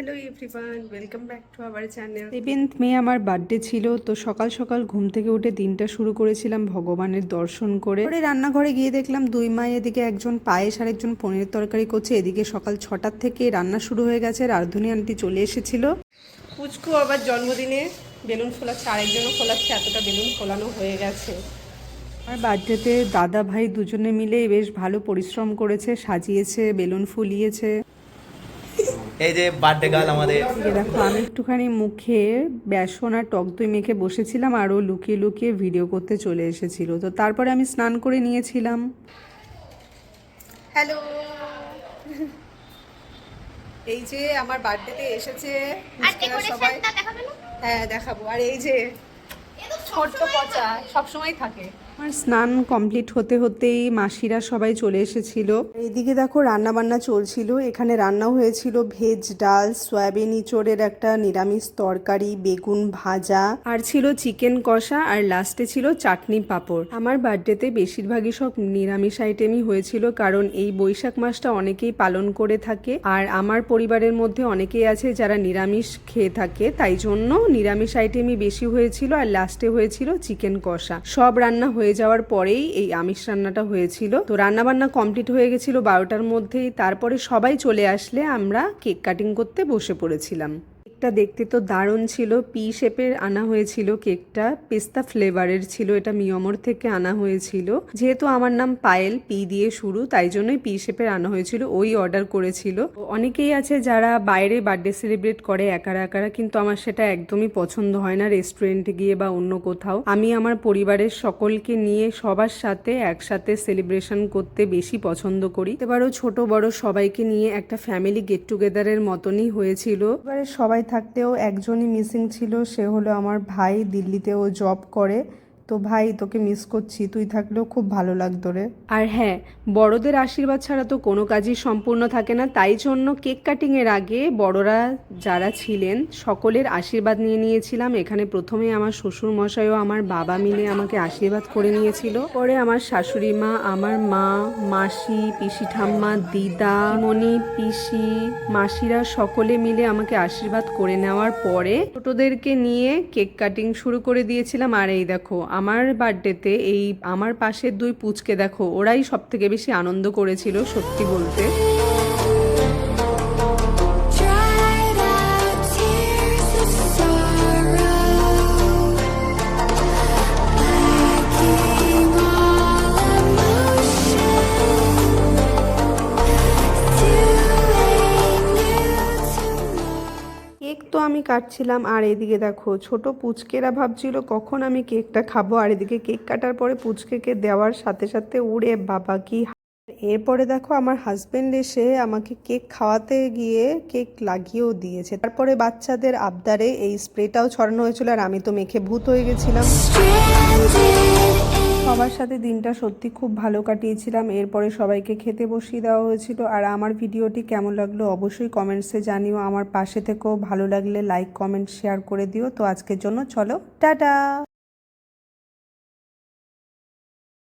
Hello everyone welcome back to our channel seventh May আমার birthday ছিল তো সকাল সকাল ঘুম থেকে উঠে দিনটা শুরু করেছিলাম ভগবানের দর্শন করে। পরে রান্নাঘরে গিয়ে দেখলাম দুই মাই এদিকে একজন পায়েস আর একজন পনির তরকারি করছে। এদিকে সকাল ছটার থেকে রান্না শুরু হয়ে গেছে। রাধুনি আন্টি চলে এসেছিল। পুচকু আবার জন্মদিনে বেলুন ফোলাচ্ছে আরেকজনও ফোলাচ্ছে এতটা বেলুন ফোলানো হয়ে গেছে। আমার বার্থডেতে দাদা ভাই দুজনে মিলে বেশ ভালো পরিশ্রম করেছে সাজিয়েছে বেলুন ফুলিয়েছে। এই যে বার্থডে গার্ল আমাদের। দেখো আমি একটুখানি মুখে বেসন আর টক দই মেখে বসেছিলাম আর ও লুকিয়ে লুকিয়ে ভিডিও করতে চলে এসেছিল। তো তারপরে আমি স্নান করে নিয়েছিলাম। হ্যালো এই যে আমার বার্থডেতে এসেছে। সবাই। হ্যাঁ দেখাবো। আর এই যে ছোট্ট পচা সব সময় থাকে। আমার স্নান কমপ্লিট হতে হতেই মাসিরা সবাই চলে এসেছিল। এইদিকে দেখো রান্না বান্না চলছিল। এখানে রান্না হয়েছিল ভেজ ডাল, সয়াবিন ইঁচড়ের একটা নিরামিষ তরকারি, বেগুন ভাজা। আর ছিল চিকেন কষা আর লাস্টে ছিল চাটনি পাঁপড়। আমার বার্থডেতে বেশিরভাগই সব নিরামিষ আইটেমই হয়েছিল কারণ এই বৈশাখ মাসটা অনেকেই পালন করে থাকে। আর আমার পরিবারের মধ্যে অনেকেই আছে যারা নিরামিষ খেয়ে থাকে। তাই জন্য নিরামিষ আইটেমই বেশি হয়েছিল আর লাস্টে হয়েছিল চিকেন কষা। সব রান্না হয়ে যাওয়ার পরেই এই আমিষ রান্নাটা হয়েছিল। তো রান্নাবান্না কমপ্লিট হয়ে গেছিল বারোটার মধ্যেই। তারপরে সবাই চলে আসলে আমরা কেক কাটিং করতে বসে পড়েছিলাম। কেকটা দেখতে তো দারুণ ছিল। পি শেপের আনা হয়েছিল কেকটা। পেস্তা ফ্লেভারের ছিল। এটা মিয়মর থেকে আনা হয়েছিল। যেহেতু আমার নাম পায়েল, পি দিয়ে শুরু, তাই জন্যই পি শেপের আনা হয়েছিল। ওই অর্ডার করেছিল। অনেকেই আছে যারা বাইরে বার্থডে সেলিব্রেট করে একারা একারা, কিন্তু আমার সেটা একদমই পছন্দ হয় না রেস্টুরেন্টে গিয়ে বা অন্য কোথাও। আমি আমার পরিবারের সকলকে নিয়ে সবার সাথে একসাথে সেলিব্রেশন করতে বেশি পছন্দ করি। এবারও ছোট বড় সবাইকে নিয়ে একটা ফ্যামিলি গেট টুগেদারের মতনই হয়েছিল। এবারে সবাই থাকতেও একজনই মিসিং ছিল সে হলো আমার ভাই দিল্লিতেও জব করে। তো ভাই, তোকে মিস করছি। তুই থাকলেও খুব ভালো লাগতো রে। আর হ্যাঁ বড়দের আশীর্বাদ ছাড়া তো কোনো কাজই সম্পূর্ণ থাকে না। তাই জন্য কেক কাটিং এর আগে বড়রা যারা ছিলেন, সকলের আশীর্বাদ নিয়ে নিয়েছিলাম। এখানে প্রথমে আমার শ্বশুর মশাইও আমার বাবা মিলে আমাকে আশীর্বাদ করে নিয়েছিল। পরে আমার শাশুড়ি মা, আমার মা, মাসি, পিসি ঠাম্মা, দিদা মনি পিসি, মাসিরা সকলে মিলে আমাকে আশীর্বাদ করে নেওয়ার পরে ছোটদেরকে নিয়ে কেক কাটিং শুরু করে দিয়েছিলাম। আর এই দেখো আমার বার্থডেতে এই আমার পাশের দুই পুচকে দেখো, ওরাই সব থেকে বেশি আনন্দ করেছিল সত্যি বলতে। আমি কাটছিলাম, আর এদিকে দেখো, ছোট পুচকেরা ভাবছিল, কখন আমি কেকটা খাব? আর এদিকে কেক কাটার পরে পুচকেকে দেওয়ার সাথে সাথে উড়ে বাবা, কি এরপরে দেখো, আমার হাজবেন্ড এসে আমাকে কেক খাওয়াতে গিয়ে কেক লাগিয়েও দিয়েছে। তারপরে বাচ্চাদের আবদারে এই স্প্রেটাও ছড়ানো হয়েছিল, আর আমি তো মেখে ভূত হয়ে গেছিলাম। সবার সাথে দিনটা সত্যি খুব ভালো কাটিয়েছিলাম। এরপরে সবাইকে খেতে বসিয়ে দেওয়া হয়েছিল। আর আমার ভিডিওটি কেমন লাগল অবশ্যই কমেন্টসে জানিও। আমার পাশে থেকেও ভালো লাগলে লাইক কমেন্ট শেয়ার করে দিও। তো আজকের জন্য চলো, টাটা!